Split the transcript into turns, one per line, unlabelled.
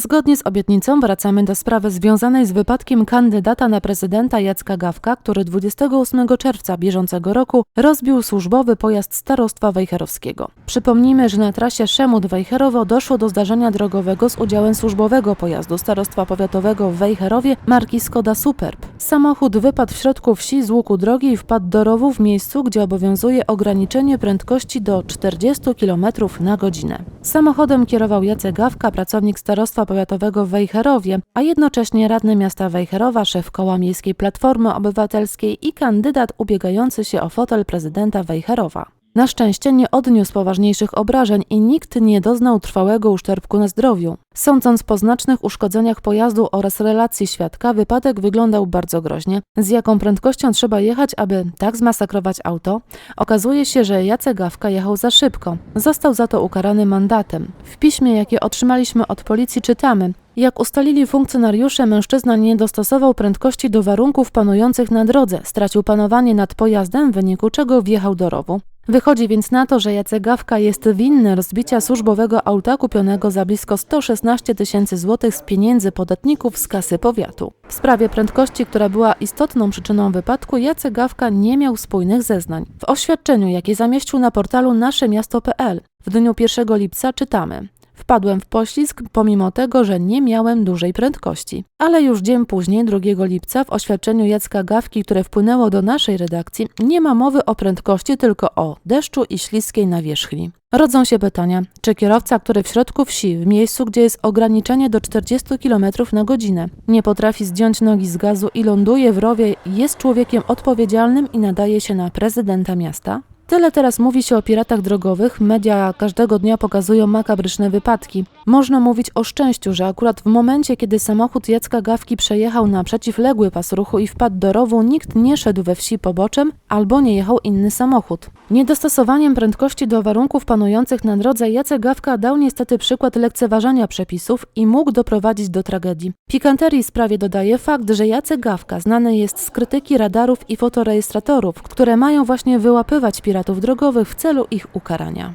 Zgodnie z obietnicą wracamy do sprawy związanej z wypadkiem kandydata na prezydenta Jacka Gawka, który 28 czerwca bieżącego roku rozbił służbowy pojazd starostwa wejherowskiego. Przypomnijmy, że na trasie Szemut-Wejherowo doszło do zdarzenia drogowego z udziałem służbowego pojazdu starostwa powiatowego w Wejherowie marki Skoda Superb. Samochód wypadł w środku wsi z łuku drogi i wpadł do rowu w miejscu, gdzie obowiązuje ograniczenie prędkości do 40 km na godzinę. Samochodem kierował Jacek Gawka, pracownik starostwa powiatowego w Wejherowie, a jednocześnie radny miasta Wejherowa, szef koła miejskiej Platformy Obywatelskiej i kandydat ubiegający się o fotel prezydenta Wejherowa. Na szczęście nie odniósł poważniejszych obrażeń i nikt nie doznał trwałego uszczerbku na zdrowiu. Sądząc po znacznych uszkodzeniach pojazdu oraz relacji świadka, wypadek wyglądał bardzo groźnie. Z jaką prędkością trzeba jechać, aby tak zmasakrować auto? Okazuje się, że Jacek Gawka jechał za szybko. Został za to ukarany mandatem. W piśmie, jakie otrzymaliśmy od policji, czytamy: jak ustalili funkcjonariusze, mężczyzna nie dostosował prędkości do warunków panujących na drodze, stracił panowanie nad pojazdem, w wyniku czego wjechał do rowu. Wychodzi więc na to, że Jacek Gawka jest winny rozbicia służbowego auta kupionego za blisko 116 tysięcy złotych z pieniędzy podatników z kasy powiatu. W sprawie prędkości, która była istotną przyczyną wypadku, Jacek Gawka nie miał spójnych zeznań. W oświadczeniu, jakie zamieścił na portalu naszemiasto.pl w dniu 1 lipca czytamy – Wpadłem w poślizg, pomimo tego, że nie miałem dużej prędkości. Ale już dzień później, 2 lipca, w oświadczeniu Jacka Gawki, które wpłynęło do naszej redakcji, nie ma mowy o prędkości, tylko o deszczu i śliskiej nawierzchni. Rodzą się pytania, czy kierowca, który w środku wsi, w miejscu, gdzie jest ograniczenie do 40 km na godzinę, nie potrafi zdjąć nogi z gazu i ląduje w rowie, jest człowiekiem odpowiedzialnym i nadaje się na prezydenta miasta? Tyle teraz mówi się o piratach drogowych, media każdego dnia pokazują makabryczne wypadki. Można mówić o szczęściu, że akurat w momencie, kiedy samochód Jacka Gawki przejechał na przeciwległy pas ruchu i wpadł do rowu, nikt nie szedł we wsi poboczem albo nie jechał inny samochód. Niedostosowaniem prędkości do warunków panujących na drodze Jacek Gawka dał niestety przykład lekceważenia przepisów i mógł doprowadzić do tragedii. Pikanterii sprawie dodaje fakt, że Jacek Gawka znany jest z krytyki radarów i fotorejestratorów, które mają właśnie wyłapywać piratów drogowych w celu ich ukarania.